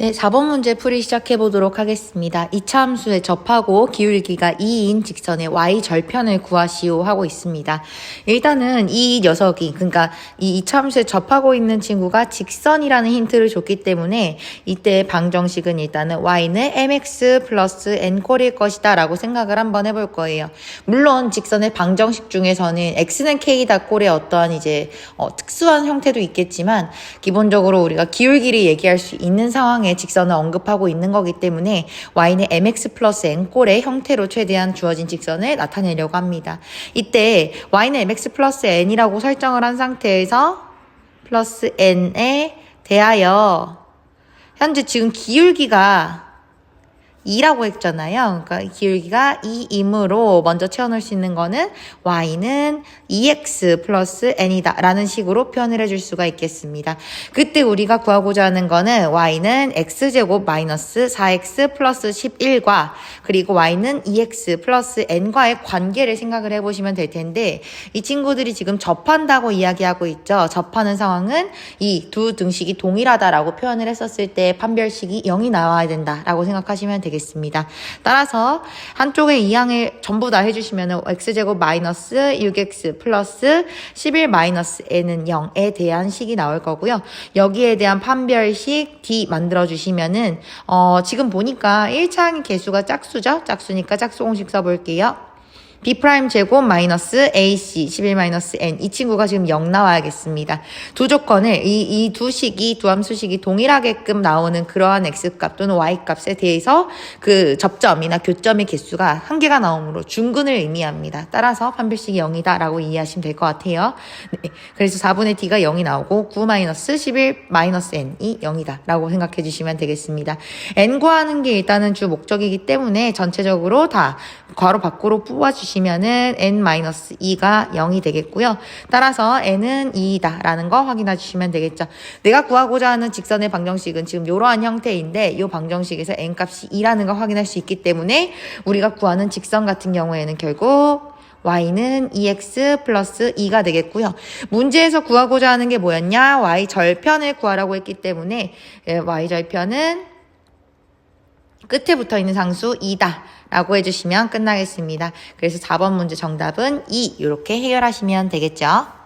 네, 4번 문제 풀이 시작해 보도록 하겠습니다. 이차 함수에 접하고 기울기가 2인 직선의 y 절편을 구하시오 하고 있습니다. 일단은 이 녀석이 그러니까 이 이차 함수에 접하고 있는 친구가 직선이라는 힌트를 줬기 때문에 이때 방정식은 일단은 y는 mx 플러스 n 꼴일 것이다 라고 생각을 한번 해볼 거예요. 물론 직선의 방정식 중에서는 x는 k다 꼴의 어떠한 이제 어, 특수한 형태도 있겠지만 기본적으로 우리가 기울기를 얘기할 수 있는 상황에 직선을 언급하고 있는 거기 때문에 y는 mx 플러스 n꼴의 형태로 최대한 주어진 직선을 나타내려고 합니다. 이때 y는 mx 플러스 n이라고 설정을 한 상태에서 플러스 n에 대하여 현재 지금 기울기가 2라고 했잖아요. 그러니까 기울기가 2이므로 먼저 채워넣을 수 있는 거는 y는 2x 플러스 n이다 라는 식으로 표현을 해줄 수가 있겠습니다. 그때 우리가 구하고자 하는 거는 y는 x제곱 마이너스 4x 플러스 11과 그리고 y는 2x 플러스 n과의 관계를 생각을 해보시면 될 텐데 이 친구들이 지금 접한다고 이야기하고 있죠. 접하는 상황은 이 두 등식이 동일하다라고 표현을 했었을 때 판별식이 0이 나와야 된다라고 생각하시면 되겠습니다. 따라서 한쪽에 이 항을 전부 다 해주시면 x제곱 마이너스 6x 플러스 11 마이너스 n은 0에 대한 식이 나올 거고요. 여기에 대한 판별식 d 만들어 주시면은 어 지금 보니까 1차항의 개수가 짝수죠. 짝수니까 짝수 공식 써볼게요. B 프라임 제곱 마이너스 ac 11 마이너스 n 이 친구가 지금 0 나와야겠습니다. 두 조건을 이 이 두 식이 두 함수식이 동일하게끔 나오는 그러한 x 값 또는 y 값에 대해서 그 접점이나 교점의 개수가 한 개가 나오므로 중근을 의미합니다. 따라서 판별식이 0이다라고 이해하시면 될 것 같아요. 네, 그래서 4분의 d가 0이 나오고 9 마이너스 11 마이너스 n이 0이다라고 생각해 주시면 되겠습니다. n 구하는 게 일단은 주 목적이기 때문에 전체적으로 다 괄호 밖으로 뽑아주시 면은 n-2가 0이 되겠고요. 따라서 n은 2이다 라는 거 확인해 주시면 되겠죠. 내가 구하고자 하는 직선의 방정식은 지금 이러한 형태인데 이 방정식에서 n값이 2라는 걸 확인할 수 있기 때문에 우리가 구하는 직선 같은 경우에는 결국 y는 2x 플러스 2가 되겠고요. 문제에서 구하고자 하는 게 뭐였냐? y 절편을 구하라고 했기 때문에 예, y 절편은 끝에 붙어 있는 상수 2다 라고 해주시면 끝나겠습니다. 그래서 4번 문제 정답은 2 이렇게 해결하시면 되겠죠.